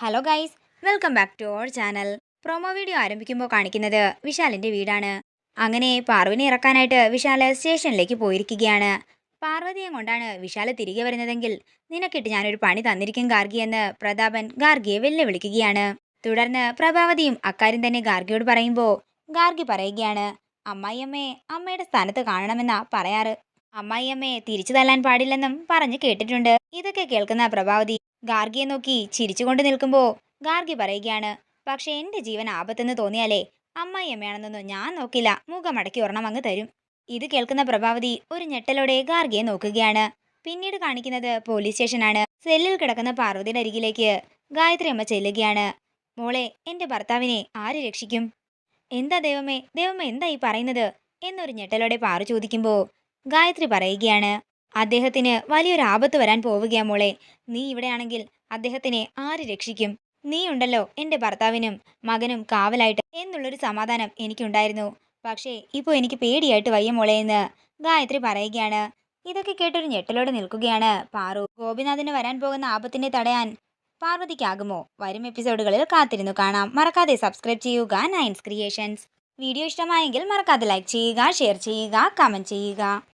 Hello guys welcome back to our channel promo video ആരംഭിക്കുമ്പോൾ കാണിക്കുന്നത് വിശാലിന്റെ വീടാണ്. അങ്ങനെ പാർവിനെ ഇറക്കാനായിട്ട് വിശാൽ സ്റ്റേഷനിലേക്ക് പോയിരിക്കുകയാണ്. പാർവതിയെ കൊണ്ടാണ് വിശാൽ തിരികെ വരുന്നതെങ്കിൽ നിനക്കിട്ട് ഞാനൊരു പണി തന്നിരിക്കും ഗാർഗി എന്ന് പ്രതാപൻ ഗാർഗിയെ വെല്ലുവിളിക്കുകയാണ്. തുടർന്ന് പ്രഭാവതിയും അക്കാര്യം തന്നെ ഗാർഗിയോട് പറയുമ്പോൾ ഗാർഗി പറയുകയാണ് അമ്മായിയമ്മയെ അമ്മയുടെ സ്ഥാനത്ത് കാണണമെന്നാ പറയാറ്. അമ്മായിയമ്മയെ തിരിച്ചു തല്ലാൻ പാടില്ലെന്നും പറഞ്ഞു കേട്ടിട്ടുണ്ട്. ഇതൊക്കെ കേൾക്കുന്ന പ്രഭാവതി ഗാർഗിയെ നോക്കി ചിരിച്ചുകൊണ്ട് നിൽക്കുമ്പോൾ ഗാർഗി പറയുകയാണ് പക്ഷെ എന്റെ ജീവൻ ആപത്തെന്ന് തോന്നിയാലേ അമ്മായിയമ്മയാണെന്നൊന്നും ഞാൻ നോക്കില്ല. മുഖമടക്കി ഒരെണ്ണം അങ്ങ് തരും. ഇത് കേൾക്കുന്ന പ്രഭാവതി ഒരു ഞെട്ടലോടെ ഗാർഗിയെ നോക്കുകയാണ്. പിന്നീട് കാണിക്കുന്നത് പോലീസ് സ്റ്റേഷനാണ്. സെല്ലിൽ കിടക്കുന്ന പാർവതിയുടെ അരികിലേക്ക് ഗായത്രി അമ്മ ചെല്ലുകയാണ്. മോളെ എന്റെ ഭർത്താവിനെ ആര് രക്ഷിക്കും? എന്താ ദൈവമേ ദൈവമേ എന്താ ഈ പറയുന്നത്? എന്നൊരു ഞെട്ടലോടെ പാറു ചോദിക്കുമ്പോൾ ഗായത്രി പറയുകയാണ് അദ്ദേഹത്തിന് വലിയൊരു ആപത്ത് വരാൻ പോവുകയാ മോളെ. നീ ഇവിടെയാണെങ്കിൽ അദ്ദേഹത്തിനെ ആര് രക്ഷിക്കും? നീ ഉണ്ടല്ലോ എന്റെ ഭർത്താവിനും മകനും കാവലായിട്ട് എന്നുള്ളൊരു സമാധാനം എനിക്കുണ്ടായിരുന്നു. പക്ഷേ ഇപ്പോൾ എനിക്ക് പേടിയായിട്ട് വയ്യ മോളെ എന്ന് ഗായത്രി പറയുകയാണ്. ഇതൊക്കെ കേട്ടൊരു ഞെട്ടലോടെ നിൽക്കുകയാണ് പാറു. ഗോപിനാഥിന് വരാൻ പോകുന്ന ആപത്തിനെ തടയാൻ പാർവതിക്കാകുമോ? വരും എപ്പിസോഡുകളിൽ കാത്തിരുന്നു കാണാം. മറക്കാതെ സബ്സ്ക്രൈബ് ചെയ്യുക നയൻസ് ക്രിയേഷൻസ് വീഡിയോ ഇഷ്ടമായെങ്കിൽ മറക്കാതെ ലൈക്ക് ചെയ്യുക ഷെയർ ചെയ്യുക കമന്റ് ചെയ്യുക.